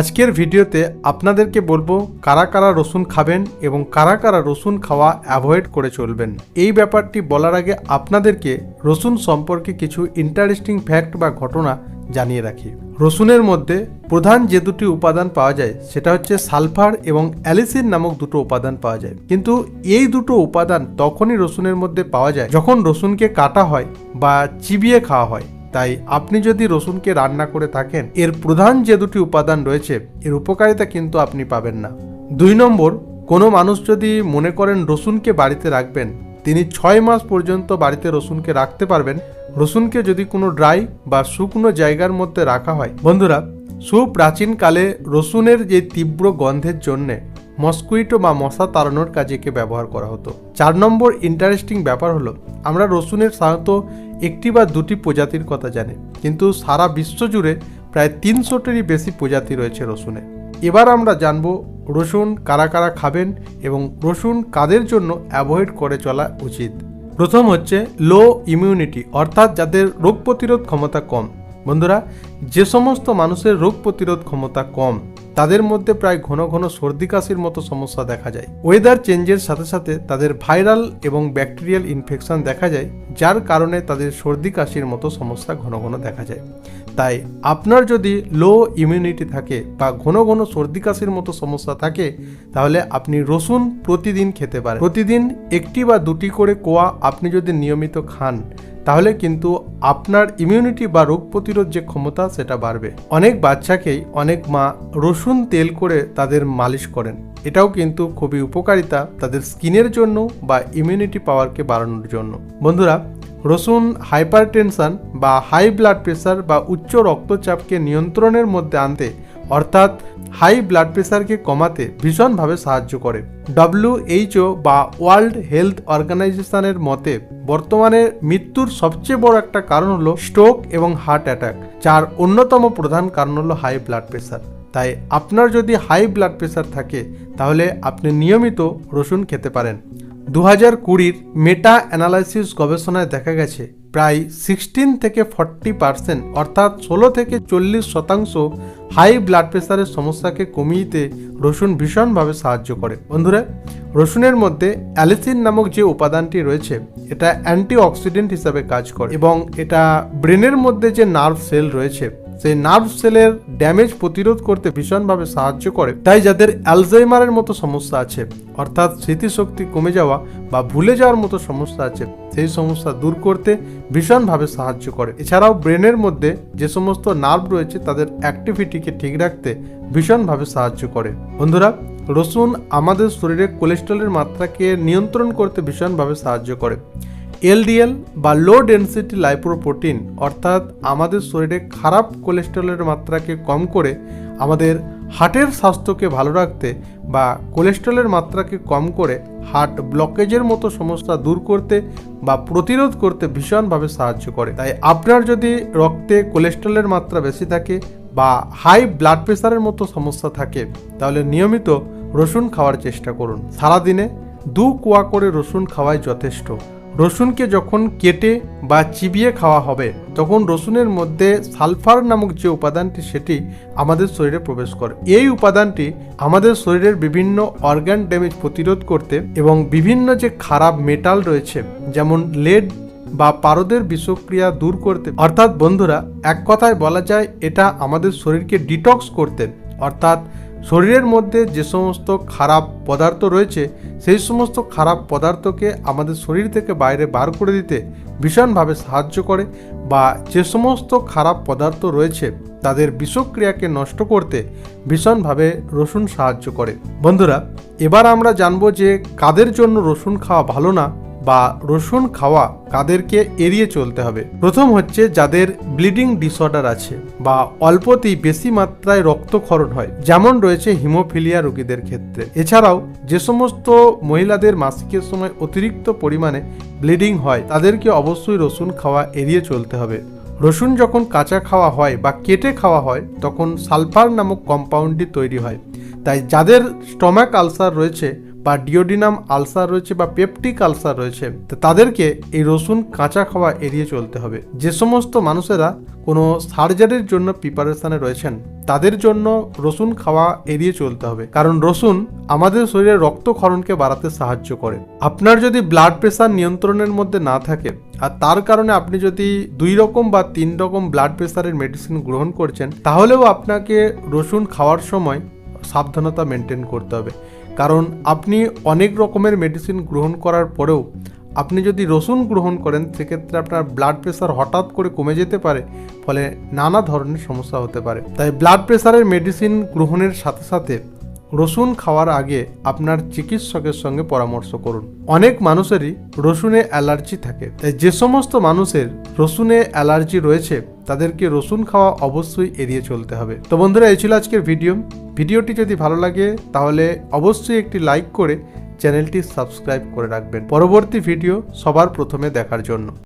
আজকের ভিডিওতে আপনাদেরকে বলব কারা কারা রসুন খাবেন এবং কারা কারা রসুন খাওয়া অ্যাভয়েড করে চলবেন। এই ব্যাপারটি বলার আগে আপনাদেরকে রসুন সম্পর্কে কিছু ইন্টারেস্টিং ফ্যাক্ট বা ঘটনা জানিয়ে রাখি। রসুনের মধ্যে প্রধান যে দুটি উপাদান পাওয়া যায়, সেটা হচ্ছে সালফার এবং অ্যালিসিন নামক দুটো উপাদান পাওয়া যায়। কিন্তু এই দুটো উপাদান তখনই রসুনের মধ্যে পাওয়া যায় যখন রসুনকে কাটা হয় বা চিবিয়ে খাওয়া হয়। তাই আপনি যদি রসুনকে রান্না করে থাকেন, এর প্রধান যে দুটি উপাদান রয়েছে, এর উপকারিতা কিন্তু আপনি পাবেন না। দুই নম্বর, কোনো মানুষ যদি মনে করেন রসুনকে বাড়িতে রাখবেন, তিনি ছয় মাস পর্যন্ত বাড়িতে রসুনকে রাখতে পারবেন। রসুনকে যদি কোনো ড্রাই বা শুকনো জায়গার মধ্যে রাখা হয়, বন্ধুরা, সুপ্রাচীনকালে রসুনের যে তীব্র গন্ধের জন্যে মস্কুইটো বা মশা তাড়ানোর কাজে একে ব্যবহার করা হতো। চার নম্বর ইন্টারেস্টিং ব্যাপার হলো, আমরা রসুনের সাধারণত একটি বা দুটি প্রজাতির কথা জানি, কিন্তু সারা বিশ্ব জুড়ে প্রায় তিনশোটিরই বেশি প্রজাতি রয়েছে রসুনে। এবার আমরা জানব, রসুন কারা কারা খাবেন এবং রসুন কাদের জন্য অ্যাভয়েড করে চলা উচিত। প্রথম হচ্ছে লো ইমিউনিটি অর্থাৎ যাদের রোগ প্রতিরোধ ক্ষমতা কম। বন্ধুরা, যে সমস্ত মানুষের রোগ প্রতিরোধ ক্ষমতা কম তাদের মধ্যে প্রায় ঘন ঘন সর্দি কাশির মতো সমস্যা দেখা যায়। ওয়েদার চেঞ্জের সাথে সাথে তাদের ভাইরাল এবং ব্যাকটেরিয়াল ইনফেকশন দেখা যায়, যার কারণে তাদের সর্দি কাশির মতো সমস্যা ঘন ঘন দেখা যায়। তাই আপনার যদি লো ইমিউনিটি থাকে বা ঘন ঘন সর্দি কাশির মতো সমস্যা থাকে, তাহলে আপনি রসুন প্রতিদিন খেতে পারেন। প্রতিদিন একটি বা দুটি করে কোয়া আপনি যদি নিয়মিত খান, তাহলে কিন্তু আপনার ইমিউনিটি বা রোগ প্রতিরোধ যে ক্ষমতা, সেটা বাড়বে। অনেক বাচ্চাকেই অনেক মা রসুন তেল করে তাদের মালিশ করেন। এটাও কিন্তু খুবই উপকারিতা তাদের স্কিনের জন্য বা ইমিউনিটি পাওয়ারকে বাড়ানোর জন্য। বন্ধুরা রসুন হাইপার টেনশন বা হাই ব্লাড প্রেশার বা উচ্চ রক্তচাপকে নিয়ন্ত্রণের মধ্যে আনতে, অর্থাৎ হাই ব্লাড প্রেশারকে কমাতে ভীষণভাবে সাহায্য করে। ডব্লিউএইচও বা ওয়ার্ল্ড হেলথ অর্গানাইজেশনের মতে, বর্তমানে মৃত্যুর সবচেয়ে বড় একটা কারণ হলো স্ট্রোক এবং হার্ট অ্যাটাক যার অন্যতম প্রধান কারণ হলো হাই ব্লাড প্রেশার তাই আপনার যদি হাই ব্লাড প্রেশার থাকে, তাহলে আপনি নিয়মিত রসুন খেতে পারেন। দু হাজার কুড়ির মেটা অ্যানালাইসিস গবেষণায় দেখা গেছে, প্রায় সিক্সটিন থেকে ফর্টি পার্সেন্ট অর্থাৎ ষোলো থেকে চল্লিশ শতাংশ হাই ব্লাড প্রেশারের সমস্যাকে কমিয়েতে রসুন ভীষণভাবে সাহায্য করে। বন্ধুরা, রসুনের মধ্যে অ্যালিসিন নামক যে উপাদানটি রয়েছে, এটা অ্যান্টি অক্সিডেন্ট হিসাবে কাজ করে এবং এটা ব্রেনের মধ্যে যে নার্ভ সেল রয়েছে সেই নার্ভ সেলের ড্যামেজ প্রতিরোধ করতে ভীষণভাবে সাহায্য করে। তাই যাদের অ্যালজাইমারের মতো সমস্যা আছে, অর্থাৎ স্মৃতিশক্তি কমে যাওয়া বা ভুলে যাওয়ার মতো সমস্যা আছে, সেই সমস্যা দূর করতে ভীষণভাবে সাহায্য করে। এছাড়াও ব্রেনের মধ্যে যে সমস্ত নার্ভ রয়েছে, তাদের অ্যাক্টিভিটিকে ঠিক রাখতে ভীষণভাবে সাহায্য করে। বন্ধুরা, রসুন আমাদের শরীরে কোলেস্ট্রলের মাত্রাকে নিয়ন্ত্রণ করতে ভীষণভাবে সাহায্য করে। এলডিএল বা লো ডেন্সিটি লাইপ্রোপ্রোটিন অর্থাৎ আমাদের শরীরে খারাপ কোলেস্ট্রলের মাত্রাকে কম করে আমাদের হার্টের স্বাস্থ্যকে ভালো রাখতে বা কোলেস্ট্রলের মাত্রাকে কম করে হার্ট ব্লকেজের মতো সমস্যা দূর করতে বা প্রতিরোধ করতে ভীষণভাবে সাহায্য করে। তাই আপনার যদি রক্তে কোলেস্ট্রলের মাত্রা বেশি থাকে বা হাই ব্লাড প্রেশারের মতো সমস্যা থাকে, তাহলে নিয়মিত রসুন খাওয়ার চেষ্টা করুন। সারাদিনে দু কোয়া করে রসুন খাওয়াই যথেষ্ট। রসুনকে যখন কেটে বা চিবিয়ে খাওয়া হবে, তখন রসুনের মধ্যে সালফার নামক যে উপাদানটি, সেটি আমাদের শরীরে প্রবেশ করে। এই উপাদানটি আমাদের শরীরের বিভিন্ন অর্গান ড্যামেজ প্রতিরোধ করতে এবং বিভিন্ন যে খারাপ মেটাল রয়েছে, যেমন লেড বা পারদের বিষক্রিয়া দূর করতে। অর্থাৎ বন্ধুরা, এক কথায় বলা যায়, এটা আমাদের শরীরকে ডিটক্স করতে। অর্থাৎ শরীরের মধ্যে যে সমস্ত খারাপ পদার্থ রয়েছে, সেই সমস্ত খারাপ পদার্থকে আমাদের শরীর থেকে বাইরে বার করে দিতে ভীষণভাবে সাহায্য করে বা যে সমস্ত খারাপ পদার্থ রয়েছে, তাদের বিষক্রিয়াকে নষ্ট করতে ভীষণভাবে রসুন সাহায্য করে। বন্ধুরা, এবার আমরা জানব যে কাদের জন্য রসুন খাওয়া ভালো না বা রসুন খাওয়া কাদেরকে এড়িয়ে চলতে হবে। প্রথম হচ্ছে যাদের ব্লিডিং ডিসঅর্ডার আছে বা অল্পতেই বেশি মাত্রায় রক্তক্ষরণ হয়, যেমন রয়েছে হিমোফিলিয়া রোগীদের ক্ষেত্রে। এছাড়াও যে সমস্ত মহিলাদের মাসিকের সময় অতিরিক্ত পরিমাণে ব্লিডিং হয়, তাদেরকে অবশ্যই রসুন খাওয়া এড়িয়ে চলতে হবে। রসুন যখন কাঁচা খাওয়া হয় বা কেটে খাওয়া হয়, তখন সালফার নামক কম্পাউন্ডটি তৈরি হয়। তাই যাদের স্টমাক আলসার রয়েছে বা ডিওডিনাম আলসার রয়েছে বা পেপটিক আলসার রয়েছে, তো তাদেরকে এই রসুন কাঁচা খাওয়া এড়িয়ে চলতে হবে। যে সমস্ত মানুষেরা কোনো সার্জারির জন্য প্রিপারেশনে রয়েছেন, তাদের জন্য রসুন খাওয়া এড়িয়ে চলতে হবে। কারণ রসুন আমাদের শরীরে রক্তক্ষরণকে বাড়াতে সাহায্য করে। আপনার যদি ব্লাড প্রেশার নিয়ন্ত্রণের মধ্যে না থাকে, আর তার কারণে আপনি যদি দুই রকম বা তিন রকম ব্লাড প্রেশারের মেডিসিন গ্রহণ করছেন, তাহলেও আপনাকে রসুন খাওয়ার সময় সাবধানতা মেনটেন করতে হবে। কারণ আপনি অনেক রকমের মেডিসিন গ্রহণ করার পরেও আপনি যদি রসুন গ্রহণ করেন, সেক্ষেত্রে আপনার ব্লাড প্রেশার হঠাৎ করে কমে যেতে পারে, ফলে নানা ধরনের সমস্যা হতে পারে। তাই ব্লাড প্রেশারের মেডিসিন গ্রহণের সাথে সাথে রসুন খাওয়ার আগে আপনার চিকিৎসকের সঙ্গে পরামর্শ করুন। অনেক মানুষেরই রসুনে অ্যালার্জি থাকে। তাই যে সমস্ত মানুষের রসুনে অ্যালার্জি রয়েছে তাদেরকে রসুন খাওয়া অবশ্যই এড়িয়ে চলতে হবে। তো বন্ধুরা, এই ছিল আজকের ভিডিও। ভিডিওটি যদি ভালো লাগে, তাহলে অবশ্যই একটি লাইক করে চ্যানেলটি সাবস্ক্রাইব করে রাখবেন। পরবর্তী ভিডিও সবার প্রথমে দেখার জন্য।